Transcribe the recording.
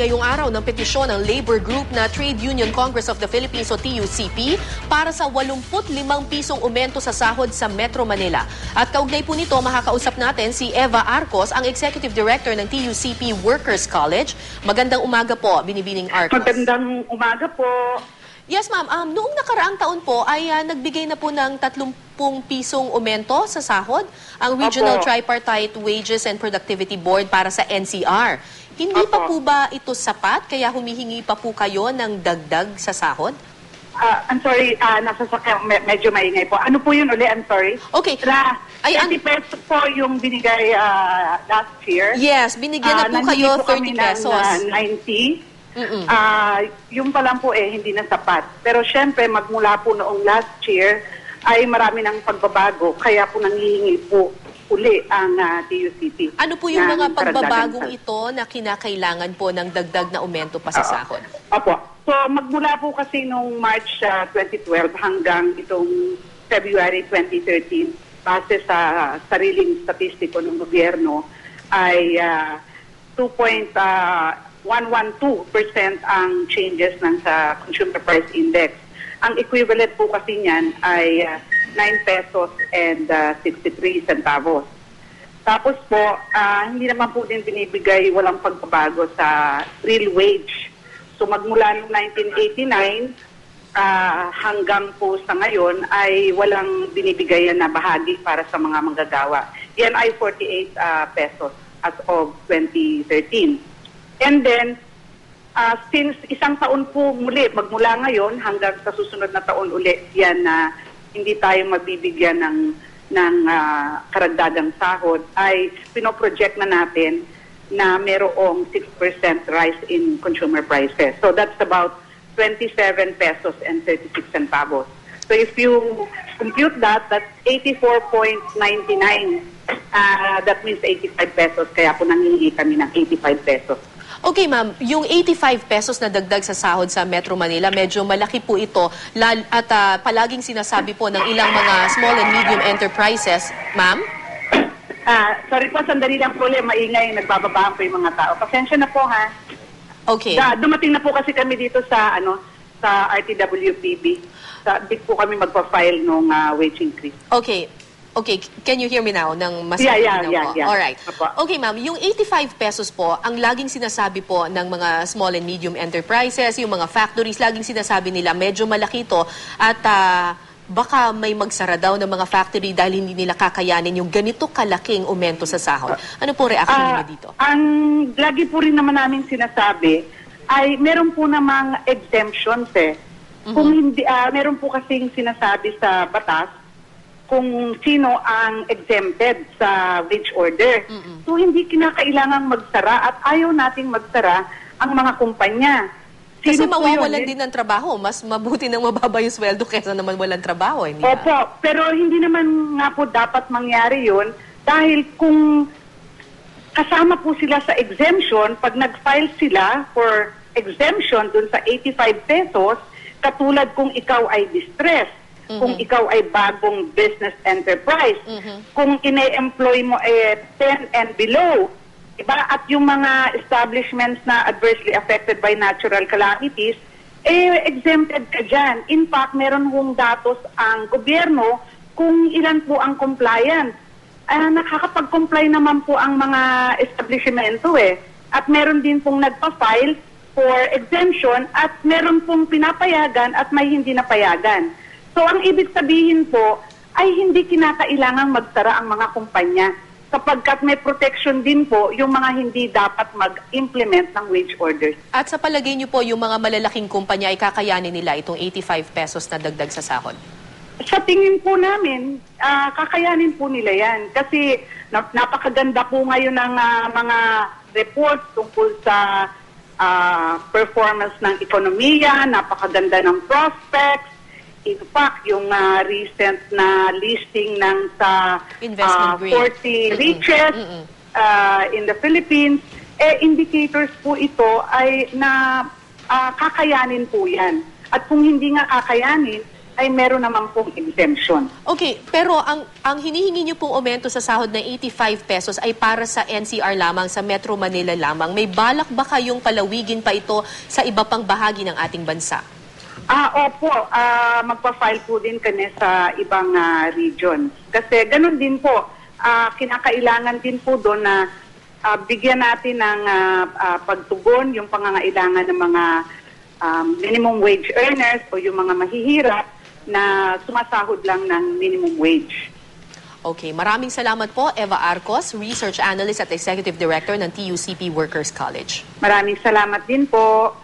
ngayong araw ng petisyon ng labor group na Trade Union Congress of the Philippines o TUCP para sa 85 pisong umento sa sahod sa Metro Manila. At kaugnay po nito, makakausap natin si Eva Arcos, ang Executive Director ng TUCP Workers College. Magandang umaga po, Binibining Arcos. Magandang umaga po. Yes, ma'am. Um, noong nakaraang taon po ay ah, nagbigay na po ng 30 pisong umento sa sahod ang Regional Opo. Tripartite Wages and Productivity Board para sa NCR. Hindi pa po Opo. ba ito sapat kaya humihingi pa po kayo ng dagdag sa sahod? Ah, I'm sorry, ah, nasa sakya, me- medyo maingay po. Ano po yun uli? I'm sorry. Okay. Na, Ay, 30 an- pesos po yung binigay ah, last year. Yes, binigyan na Ah, po kayo po kami 30 ng, pesos. ah, 90. Mm-mm. Ah, yung pa lang po eh, hindi na sapat. Pero syempre, magmula po noong last year, ay marami ng pagbabago. Kaya po nangihingi po uli ang ah, TUCP. Ano po yung ng mga pagbabagong ito na kinakailangan po ng dagdag na umento pa sa Oo. sahod? Opo. So magmula po kasi nung March ah, 2012 hanggang itong February 2013, base sa sariling statistiko ng gobyerno, ay ah, 2.112% ang changes ng sa Consumer Price Index. Ang equivalent po kasi niyan ay ah, 9 pesos and ah, 63 centavos. Tapos po, ah, hindi naman po din binibigay walang pagbabago sa real wage. So magmula noong 1989 ah, hanggang po sa ngayon ay walang binibigay na bahagi para sa mga manggagawa. Yan ay 48 ah, pesos as of 2013. And then, Ah, since isang taon po muli, magmula ngayon hanggang sa susunod na taon uli, yan na hindi tayo mabibigyan ng, ng ah, karagdagang sahod, ay pinoproject na natin na merong 6% rise in consumer prices. So that's about 27 pesos and 36 centavos. So if you compute that, that's 84.99. Ah, that means 85 pesos. Kaya po nangingi kami ng 85 pesos. Okay, ma'am. Yung 85 pesos na dagdag sa sahod sa Metro Manila, medyo malaki po ito. Lal- at ah, palaging sinasabi po ng ilang mga small and medium enterprises. Ma'am? Ah, sorry po, sandali lang po ulit. Maingay, nagbababaan po yung mga tao. Pasensya na po ha. Okay. Da, dumating na po kasi kami dito sa ano sa RTWPB. Sa big po kami magpa-file nung ah, wage increase. Okay. Okay, can you hear me now? Nang mas Yeah, yeah, yeah, po? yeah. Alright. Okay, ma'am. Yung 85 pesos po, ang laging sinasabi po ng mga small and medium enterprises, yung mga factories, laging sinasabi nila, medyo malaki to at ah, baka may magsara daw ng mga factory dahil hindi nila kakayanin yung ganito kalaking aumento sa sahod. Ano po reaction Ah, niyo dito? Ang lagi po rin naman namin sinasabi ay meron po namang exemptions eh. Kung hindi, ah, meron po kasing sinasabi sa batas kung sino ang exempted sa wage order. So hindi kinakailangang magsara at ayaw nating magsara ang mga kumpanya. Kasi Sino po mawawalan din ng trabaho. Mas mabuti nang mababa yung sweldo kaysa naman walang trabaho, hindi ba? Opo, pero hindi naman nga po dapat mangyari yun dahil kung kasama po sila sa exemption, pag nag-file sila for exemption dun sa 85 pesos, katulad kung ikaw ay distress, kung ikaw ay bagong business enterprise, kung ine-employ mo eh 10 and below, Diba? At yung mga establishments na adversely affected by natural calamities, eh, exempted ka dyan. In fact, meron hong datos ang gobyerno kung ilan po ang compliant. Ah, nakakapag-comply naman po ang mga establishmento eh. At meron din pong nagpa-file for exemption at meron pong pinapayagan at may hindi napayagan. So ang ibig sabihin po ay hindi kinakailangang magsara ang mga kumpanya kapagkat may protection din po yung mga hindi dapat mag-implement ng wage orders. At sa palagay niyo po, yung mga malalaking kumpanya ay kakayanin nila itong 85 pesos na dagdag sa sahod? Sa tingin po namin, ah, kakayanin po nila yan. Kasi na- napakaganda po ngayon ng ah, mga reports tungkol sa ah, performance ng ekonomiya, napakaganda ng prospects. In fact, yung ah, recent na listing ng sa Investment ah, grade. 40 richest Mm-mm. ah, in the Philippines, eh, indicators po ito ay na ah, kakayanin po yan. At kung hindi nga kakayanin, ay meron naman pong exemption. Okay, pero ang ang hinihingi niyo pong aumento sa sahod na 85 pesos ay para sa NCR lamang, sa Metro Manila lamang. May balak ba kayong palawigin pa ito sa iba pang bahagi ng ating bansa? Ah, opo, ah, magpa-file po din kami sa ibang ah, region. Kasi ganun din po, ah, kinakailangan din po doon na ah, bigyan natin ng ah, ah, pagtugon yung pangangailangan ng mga um, minimum wage earners o yung mga mahihirap na sumasahod lang ng minimum wage. Okay, maraming salamat po, Eva Arcos, Research Analyst at Executive Director ng TUCP Workers College. Maraming salamat din po.